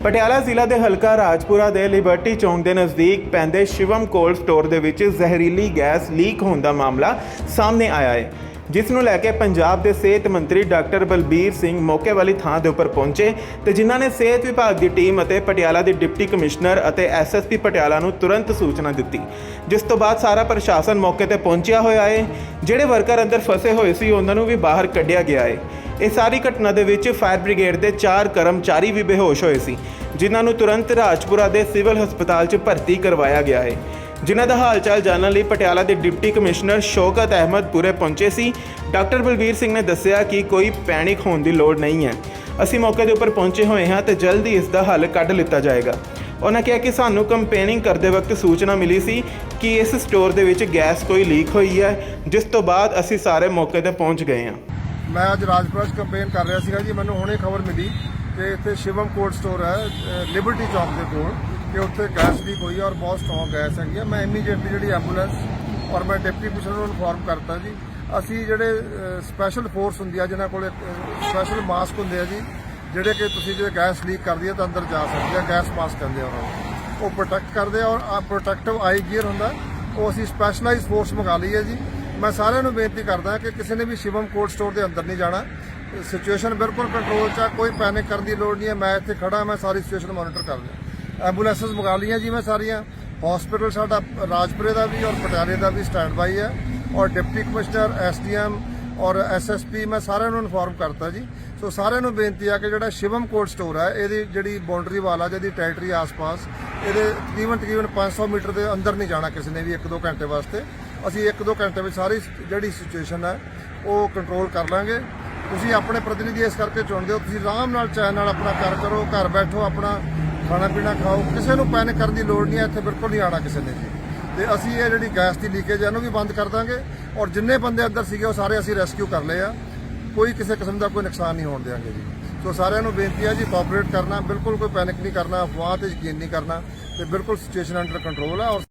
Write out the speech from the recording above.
ਪਟਿਆਲਾ ਜ਼ਿਲ੍ਹਾ ਦੇ ਹਲਕਾ ਰਾਜਪੁਰਾ ਦੇ ਲਿਬਰਟੀ ਚੌਂਕ ਦੇ ਨਜ਼ਦੀਕ ਪੈਂਦੇ ਸ਼ਿਵਮ ਕੋਲਡ ਸਟੋਰ ਦੇ ਵਿੱਚ ਜ਼ਹਿਰੀਲੀ ਗੈਸ ਲੀਕ ਹੋਣ ਦਾ ਮਾਮਲਾ ਸਾਹਮਣੇ ਆਇਆ ਹੈ, ਜਿਸ ਨੂੰ ਲੈ ਕੇ ਪੰਜਾਬ ਦੇ ਸਿਹਤ ਮੰਤਰੀ ਡਾਕਟਰ ਬਲਬੀਰ ਸਿੰਘ ਮੌਕੇ ਵਾਲੀ ਥਾਂ ਦੇ ਉੱਪਰ ਪਹੁੰਚੇ ਤੇ ਜਿਨ੍ਹਾਂ ਨੇ ਸਿਹਤ ਵਿਭਾਗ ਦੀ ਟੀਮ ਅਤੇ ਪਟਿਆਲਾ ਦੀ ਡਿਪਟੀ ਕਮਿਸ਼ਨਰ ਅਤੇ ਐਸਐਸਪੀ ਪਟਿਆਲਾ ਨੂੰ ਤੁਰੰਤ ਸੂਚਨਾ ਦਿੱਤੀ, ਜਿਸ ਤੋਂ ਬਾਅਦ ਸਾਰਾ ਪ੍ਰਸ਼ਾਸਨ ਮੌਕੇ ਤੇ ਪਹੁੰਚਿਆ ਹੋਇਆ ਹੈ। ਜਿਹੜੇ ਵਰਕਰ ਅੰਦਰ ਫਸੇ ਹੋਏ ਸੀ, ਉਹਨਾਂ ਨੂੰ ਵੀ ਬਾਹਰ ਕੱਢਿਆ ਗਿਆ ਹੈ। ਇਹ ਸਾਰੀ ਘਟਨਾ ਦੇ ਵਿੱਚ ਫਾਇਰ ਬ੍ਰਿਗੇਡ ਦੇ 4 ਕਰਮਚਾਰੀ ਵੀ ਬੇਹੋਸ਼ ਹੋਏ ਸੀ, ਜਿਨ੍ਹਾਂ ਨੂੰ ਤੁਰੰਤ ਰਾਜਪੁਰਾ ਦੇ ਸਿਵਲ ਹਸਪਤਾਲ 'ਚ ਭਰਤੀ ਕਰਵਾਇਆ ਗਿਆ ਹੈ। ਜਿਨ੍ਹਾਂ ਦਾ ਹਾਲਚਾਲ ਜਾਣਨ ਲਈ ਪਟਿਆਲਾ ਦੇ ਡਿਪਟੀ ਕਮਿਸ਼ਨਰ ਸ਼ੌਕਤ ਅਹਿਮਦ ਪੂਰੇ ਪਹੁੰਚੇ ਸੀ। ਡਾਕਟਰ ਬਲਬੀਰ ਸਿੰਘ ਨੇ ਦੱਸਿਆ ਕਿ ਕੋਈ ਪੈਨਿਕ ਹੋਣ ਦੀ ਲੋੜ ਨਹੀਂ ਹੈ। ਅਸੀਂ ਮੌਕੇ ਦੇ ਉੱਪਰ ਪਹੁੰਚੇ ਹੋਏ ਹਾਂ ਤੇ ਜਲਦੀ ਇਸ ਦਾ ਹੱਲ ਕੱਢ ਲਿੱਤਾ ਜਾਏਗਾ। ਉਹਨਾਂ ਕਿਹਾ ਕਿ ਸਾਨੂੰ ਕੰਪੇਨਿੰਗ ਕਰਦੇ ਵਕਤ ਸੂਚਨਾ ਮਿਲੀ ਸੀ ਕਿ ਇਸ ਸਟੋਰ ਦੇ ਵਿੱਚ ਗੈਸ ਕੋਈ ਲੀਕ ਹੋਈ ਹੈ, ਜਿਸ ਤੋਂ ਬਾਅਦ ਅਸੀਂ ਸਾਰੇ ਮੌਕੇ ਤੇ ਪਹੁੰਚ ਗਏ ਹਾਂ। ਮੈਂ ਅੱਜ ਰਾਜਪੁਰਾ 'ਚ ਕੰਪੇਨ ਕਰ ਰਿਹਾ ਸੀਗਾ ਜੀ, ਮੈਨੂੰ ਹੁਣੇ ਖਬਰ ਮਿਲੀ ਕਿ ਇੱਥੇ ਸ਼ਿਵਮ ਕੋਲਡ ਸਟੋਰ ਹੈ ਲਿਬਰਟੀ ਚੌਕ ਦੇ ਕੋਲ, ਕਿ ਉੱਥੇ ਗੈਸ ਲੀਕ ਹੋਈ ਹੈ ਔਰ ਬਹੁਤ ਸਟਰੋਂਗ ਗੈਸ ਹੈਗੀ ਹੈ। ਮੈਂ ਇਮੀਡੀਏਟਲੀ ਜਿਹੜੀ ਐਂਬੂਲੈਂਸ ਔਰ ਮੈਂ ਡਿਪਟੀ ਕਮਿਸ਼ਨਰ ਨੂੰ ਇਨਫੋਰਮ ਕਰਤਾ ਜੀ। ਅਸੀਂ ਜਿਹੜੇ ਸਪੈਸ਼ਲ ਫੋਰਸ ਹੁੰਦੀ ਆ, ਜਿਨ੍ਹਾਂ ਕੋਲ ਸਪੈਸ਼ਲ ਮਾਸਕ ਹੁੰਦੇ ਆ ਜੀ, ਜਿਹੜੇ ਕਿ ਤੁਸੀਂ ਜੇ ਗੈਸ ਲੀਕ ਕਰਦੀ ਹੈ ਤਾਂ ਅੰਦਰ ਜਾ ਸਕਦੀ ਹੈ ਗੈਸ ਮਾਸਕ ਕਰਦੇ ਆ ਉਹਨਾਂ ਨੂੰ। ਉਹ ਪ੍ਰੋਟੈਕਟ ਕਰਦੇ ਆ ਔਰ ਆ ਪ੍ਰੋਟੈਕਟਿਵ ਆਈ ਗੀਅਰ ਹੁੰਦਾ, ਉਹ ਅਸੀਂ ਸਪੈਸ਼ਲਾਈਜ਼ ਫੋਰਸ ਮੰਗਾ ਲਈ ਹੈ ਜੀ। ਮੈਂ ਸਾਰਿਆਂ ਨੂੰ ਬੇਨਤੀ ਕਰਦਾ ਕਿ ਕਿਸੇ ਨੇ ਵੀ ਸ਼ਿਵਮ ਕੋਲਡ ਸਟੋਰ ਦੇ ਅੰਦਰ ਨਹੀਂ ਜਾਣਾ। ਸਿਚੁਏਸ਼ਨ ਬਿਲਕੁਲ ਕੰਟਰੋਲ 'ਚ ਆ, ਕੋਈ ਪੈਨਿਕ ਕਰਨ ਦੀ ਲੋੜ ਨਹੀਂ ਹੈ। ਮੈਂ ਇੱਥੇ ਖੜਾ ਮੈਂ ਸਾਰੀ ਸਿਚੁਏਸ਼ਨ ਮੋਨੀਟਰ ਕਰ ਰਿਹਾ। ਐਂਬੂਲੈਂਸਸ ਮੰਗਾ ਲਈਆਂ ਜੀ ਮੈਂ ਸਾਰੀਆਂ। ਹਸਪੀਟਲ ਸਾਡਾ ਰਾਜਪੁਰੇ ਦਾ ਵੀ ਔਰ ਪਟਿਆਲੇ ਦਾ ਵੀ ਸਟੈਂਡ ਬਾਈ ਹੈ। ਔਰ ਡਿਪਟੀ ਕਮਿਸ਼ਨਰ ਐਸਡੀਐਮ ਔਰ ਐਸਐਸਪੀ ਮੈਂ ਸਾਰਿਆਂ ਨੂੰ ਇਨਫੋਰਮ ਕਰਤਾ ਜੀ। ਸੋ ਸਾਰਿਆਂ ਨੂੰ ਬੇਨਤੀ ਆ ਕਿ ਜਿਹੜਾ ਸ਼ਿਵਮ ਕੋਲਡ ਸਟੋਰ ਹੈ ਇਹਦੀ ਜਿਹੜੀ ਬਾਉਂਡਰੀ ਵਾਲਾ ਜਿਹਦੀ ਟੈਰੀਟਰੀ ਆਸ-ਪਾਸ, ਇਹਦੇ ਤਕਰੀਬਨ ਤਕਰੀਬਨ 500 ਮੀਟਰ ਦੇ ਅੰਦਰ ਨਹੀਂ ਜਾਣਾ ਕਿਸੇ ਨੇ ਵੀ 1-2 ਘੰਟੇ ਵਾਸਤੇ। ਅਸੀਂ 1-2 ਘੰਟੇ ਵਿੱਚ ਸਾਰੀ ਜਿਹੜੀ ਸਿਚੁਏਸ਼ਨ ਹੈ ਉਹ ਕੰਟਰੋਲ ਕਰ ਲਾਂਗੇ। ਤੁਸੀਂ ਆਪਣੇ ਪ੍ਰਤੀਨਿਧੀ ਇਸ ਕਰਕੇ ਚੁਣਦੇ ਹੋ, ਤੁਸੀਂ ਆਰਾਮ ਨਾਲ ਚੈਨ ਨਾਲ ਆਪਣਾ ਕਰ ਕਰੋ, ਘਰ ਬੈਠੋ, ਆਪਣਾ ਖਾਣਾ ਪੀਣਾ ਖਾਓ। ਕਿਸੇ ਨੂੰ ਪੈਨਿਕ ਕਰਨ ਦੀ ਲੋੜ ਨਹੀਂ ਹੈ ਇੱਥੇ ਬਿਲਕੁਲ ਨਹੀਂ ਆਣਾ ਕਿਸੇ ਨੇ ਜੀ। ਤੇ ਅਸੀਂ ਇਹ ਜਿਹੜੀ ਗੈਸ ਦੀ ਲੀਕੇਜ ਹੈ ਇਹਨੂੰ ਵੀ ਬੰਦ ਕਰ ਦਾਂਗੇ। ਔਰ ਜਿੰਨੇ ਬੰਦੇ ਅੰਦਰ ਸੀਗੇ, ਉਹ ਸਾਰੇ ਅਸੀਂ ਰੈਸਕਿਊ ਕਰ ਲਏ ਆ। ਕੋਈ ਕਿਸੇ ਕਿਸਮ ਦਾ ਕੋਈ ਨੁਕਸਾਨ ਨਹੀਂ ਹੋਣ ਦਿਆਂਗੇ ਜੀ। ਸੋ ਸਾਰਿਆਂ ਨੂੰ ਬੇਨਤੀ ਹੈ ਜੀ ਕੋਆਪਰੇਟ ਕਰਨਾ, ਬਿਲਕੁਲ ਕੋਈ ਪੈਨਿਕ ਨਹੀਂ ਕਰਨਾ, ਅਫਵਾਹ ਤੇ ਯਕੀਨ ਨਹੀਂ ਕਰਨਾ, ਤੇ ਬਿਲਕੁਲ ਸਿਚੁਏਸ਼ਨ ਅੰਡਰ ਕੰਟਰੋਲ ਹੈ ਔਰ